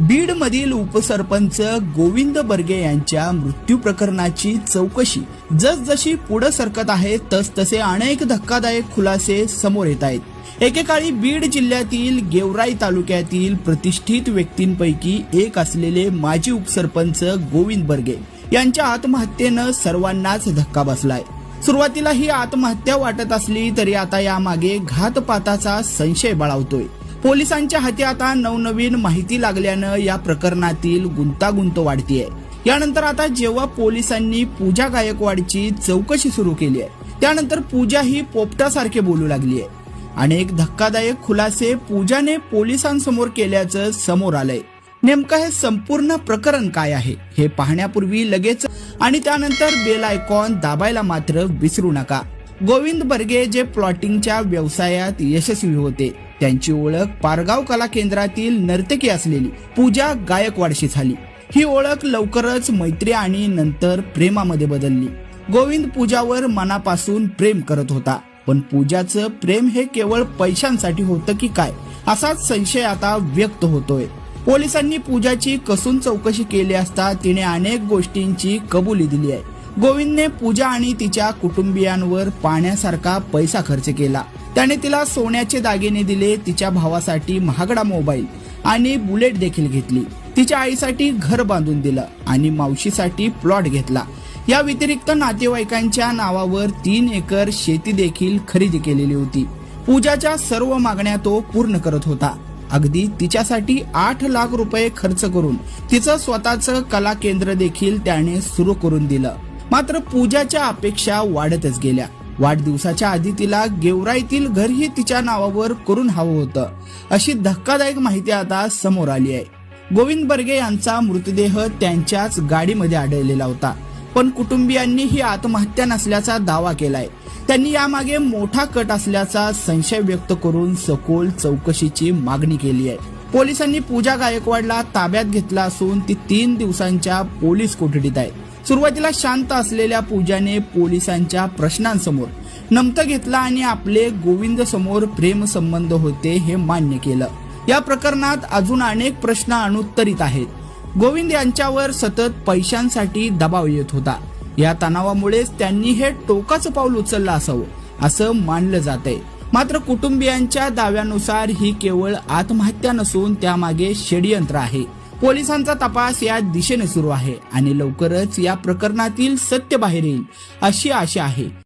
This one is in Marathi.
बीड मधील उपसरपंच गोविंद बर्गे यांच्या मृत्यू प्रकरणाची चौकशी जसजशी पुढे सरकत आहे तसतसे अनेक धक्कादायक खुलासे समोर येत आहेत. एकेकाळी बीड जिल्ह्यातील गेवराई तालुक्यातील प्रतिष्ठित व्यक्तींपैकी एक असलेले माजी उपसरपंच गोविंद बर्गे यांच्या आत्महत्येनं सर्वांनाच धक्का बसलाय. सुरुवातीला ही आत्महत्या वाटत असली तरी आता यामागे घातपाताचा संशय बळावतोय पोलिसांच्या हाती आता नवनवीन माहिती लागल्यानं या प्रकरणातील गुंतागुंत वाढतीये. यानंतर आता जेव्हा पोलिसांनी पूजा गायकवाडची चौकशी सुरू केली आहे त्यानंतर पूजा ही पोपटासारखे बोलू लागली आहे. अनेक धक्कादायक खुलासे पूजाने पोलिसांसमोर केल्याचं समोर आलंय. नेमकं हे संपूर्ण प्रकरण काय आहे हे पाहण्यापूर्वी लगेच आणि त्यानंतर बेल आयकॉन दाबायला मात्र विसरू नका. गोविंद बर्गे जे प्लॉटिंगच्या व्यवसायात यशस्वी होते त्यांची ओळख पारगाव कला केंद्रातील नर्तकी असलेली पूजा गायकवाडशी झाली. ही ओळख लवकरच मैत्री आणि नंतर प्रेमामध्ये बदलली. गोविंद पूजावर मनापासून प्रेम करत होता. पण पूजाचं प्रेम हे केवळ पैशांसाठी होतं की काय असाच संशय आता व्यक्त होतोय. पोलिसांनी पूजाची कसून चौकशी केली असता तिने अनेक गोष्टींची कबुली दिली आहे. गोविंदने पूजा आणि तिच्या कुटुंबियांवर पाण्यासारखा पैसा खर्च केला. त्याने तिला सोन्याचे दागिने दिले तिच्या भावासाठी महागडा मोबाईल आणि बुलेट देखील घेतली. तिच्या आईसाठी घर बांधून दिलं आणि मावशीसाठी प्लॉट घेतला. या व्यतिरिक्त नातेवाईकांच्या नावावर तीन एकर शेती देखील खरेदी केलेली होती. पूजाच्या सर्व मागण्या तो पूर्ण करत होता. अगदी तिच्यासाठी आठ लाख रुपये खर्च करून तिचं स्वतःचं कला केंद्र देखील त्याने सुरू करून दिलं. मात्र पूजाच्या अपेक्षा वाढतच गेल्या. वाढदिवसाच्या आधी तिला गेवराईतील घरही तिच्या नावावर करून हवं होतं. अशी धक्कादायक माहिती आता समोर आली आहे. गोविंद बर्गे यांचा मृतदेह त्यांच्याच गाडीमध्ये आढळलेला होता. पण कुटुंबियांनी ही आत्महत्या नसल्याचा दावा केलाय. त्यांनी यामागे मोठा कट असल्याचा संशय व्यक्त करून सखोल चौकशीची मागणी केली आहे. पोलिसांनी पूजा गायकवाडला ताब्यात घेतला असून ती तीन दिवसांच्या पोलीस कोठडीत आहे. सुरुवातीला शांत असलेल्या पूजाने पोलिसांच्या प्रश्नांसमोर नमतं घेतला आणि आपले गोविंद समोर प्रेम संबंध होते हे मान्य केलं. या प्रकरणात अजून अनेक प्रश्न अनुत्तरित आहेत. गोविंद यांच्यावर सतत पैशांसाठी दबाव येत होता. या तणावामुळेच त्यांनी हे टोकाचं पाऊल उचललं असावं असं मानलं जात आहे मात्र कुटुंबियांच्या दाव्यानुसार ही केवळ आत्महत्या नसून त्यामागे षडयंत्र आहे. पोलिसांचा तपास या दिशेने सुरू आहे आणि लवकरच या प्रकरणातील सत्य बाहेर येईल अशी आशा आहे.